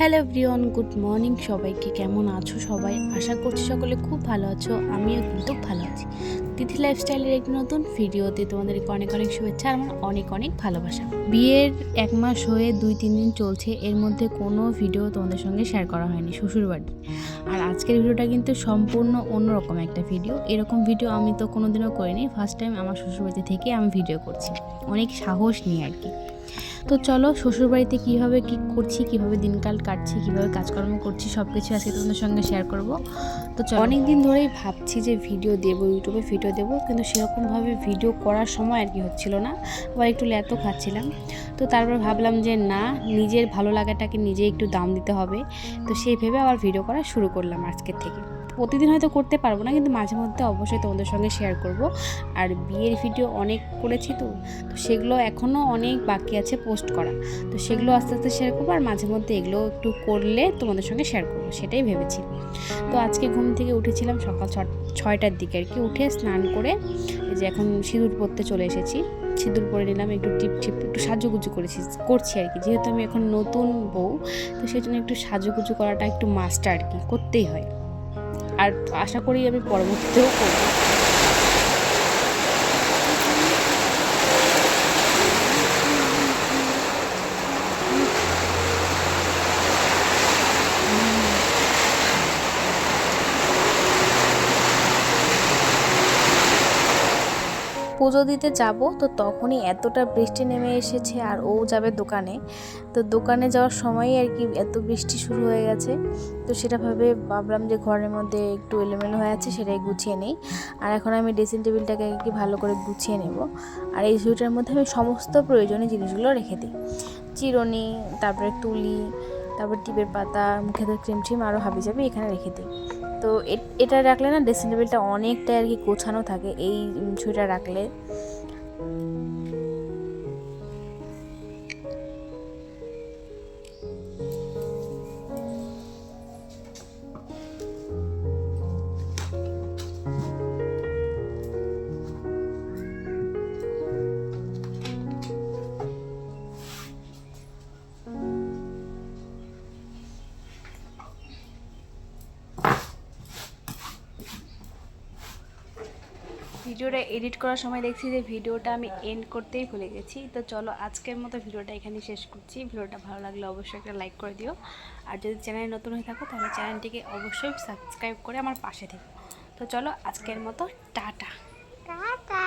Hello everyone, good morning সবাইকে। কেমন আছো সবাই? আশা করছি সকলে খুব ভালো আছো, আমিও কিন্তু ভালো আছি। তিথি লাইফস্টাইলের একটি নতুন ভিডিওতে তোমাদেরকে অনেক অনেক শুভেচ্ছা আমার অনেক অনেক ভালোবাসা। বিয়ের এক মাস হয়ে দুই তিন দিন চলছে, এর মধ্যে কোনো ভিডিও তোমাদের সঙ্গে শেয়ার করা হয়নি শ্বশুরবাড়ি আর আজকের ভিডিওটা কিন্তু সম্পূর্ণ অন্যরকম একটা ভিডিও। এরকম ভিডিও আমি তো কোনোদিনও করিনি ফার্স্ট টাইম আমার শ্বশুরবাড়ি থেকে আমি ভিডিও করছি। অনেক সাহস নিয়ে আর কি। তো চলো শ্বশুরবাড়িতে কীভাবে কী করছি, কীভাবে দিনকাল কাটছি, কীভাবে কাজকর্ম করছি সব কিছু আজকে তোমাদের সঙ্গে শেয়ার করব। তো অনেক দিন ধরেই ভাবছি যে ভিডিও দেবো ইউটিউবে ভিডিও দেবো, কিন্তু সেরকমভাবে ভিডিও করার সময় আর কি হচ্ছিল না। আবার একটু ল্যাতো খাচ্ছিলাম। তো তারপর ভাবলাম যে না, নিজের ভালো লাগাটাকে নিজে একটু দাম দিতে হবে। তো সেই ভেবে আবার ভিডিও করা শুরু করলাম আজকের থেকে। প্রতিদিন হয়তো করতে পারব না, কিন্তু মাঝে মধ্যে অবশ্যই তোমাদের সঙ্গে শেয়ার করব। আর বিয়ের ভিডিও অনেক করেছি তো তো সেগুলো এখনও অনেক বাকি আছে পোস্ট করা। তো সেগুলো আস্তে আস্তে শেয়ার করব আর মাঝে মধ্যে এগুলো একটু করলে তোমাদের সঙ্গে শেয়ার করব, সেটাই ভেবেছি। তো আজকে ঘুম থেকে উঠেছিলাম সকাল ছয়টার দিকে আর কি, উঠে স্নান করে যে এখন সিঁদুর পরতে চলে এসেছি। সিঁদুর পরে নিলাম, একটু টিপ টিপ, একটু সাজুগুজু করেছি, করছি আর কি। যেহেতু আমি এখন নতুন বউ, তো সেই জন্য একটু সাজুগুজু করাটা একটু মাস্টার আর কি, করতেই হয়। আর আশা করি আমি পরবর্তীতেও করব। পুজো দিতে যাব, তো তখনই এতটা বৃষ্টি নেমে এসেছে আর ও যাবে দোকানে। তো দোকানে যাওয়ার সময়ই আর কি এত বৃষ্টি শুরু হয়ে গেছে। তো সেটা ভাবে ভাবলাম যে ঘরের মধ্যে একটু এলোমেলো হয়ে আছে সেটাই গুছিয়ে নেই। আর এখন আমি ড্রেসিং টেবিলটাকে কি ভালো করে গুছিয়ে নেব। আর এই ঝুড়িটার মধ্যে আমি সমস্ত প্রয়োজনীয় জিনিসগুলো রেখে দিই। চিরুনি, তারপরে তুলি, তারপর টিপের পাতা, মুখে ক্রিম ট্রিম আরও হাবি যাবি এখানে রেখে দিই। তো এটা রাখলে না ড্রেসিং টেবিলটা অনেকটাই আর কি গোছানো থাকে এই ছুরিটা রাখলে। ভিডিওটা এডিট করার সময় দেখছি যে ভিডিওটা আমি এন্ড করতেই ভুলে গেছি। তো চলো আজকের মতো ভিডিওটা এখানে শেষ করছি। ভিডিওটা ভালো লাগলে অবশ্যই একটা লাইক করে দিও। আর যদি চ্যানেলে নতুন হয়ে থাকো, তাহলে চ্যানেলটিকে অবশ্যই সাবস্ক্রাইব করে আমার পাশে থেকো। তো চলো আজকের মতো, টাটা। টাটা।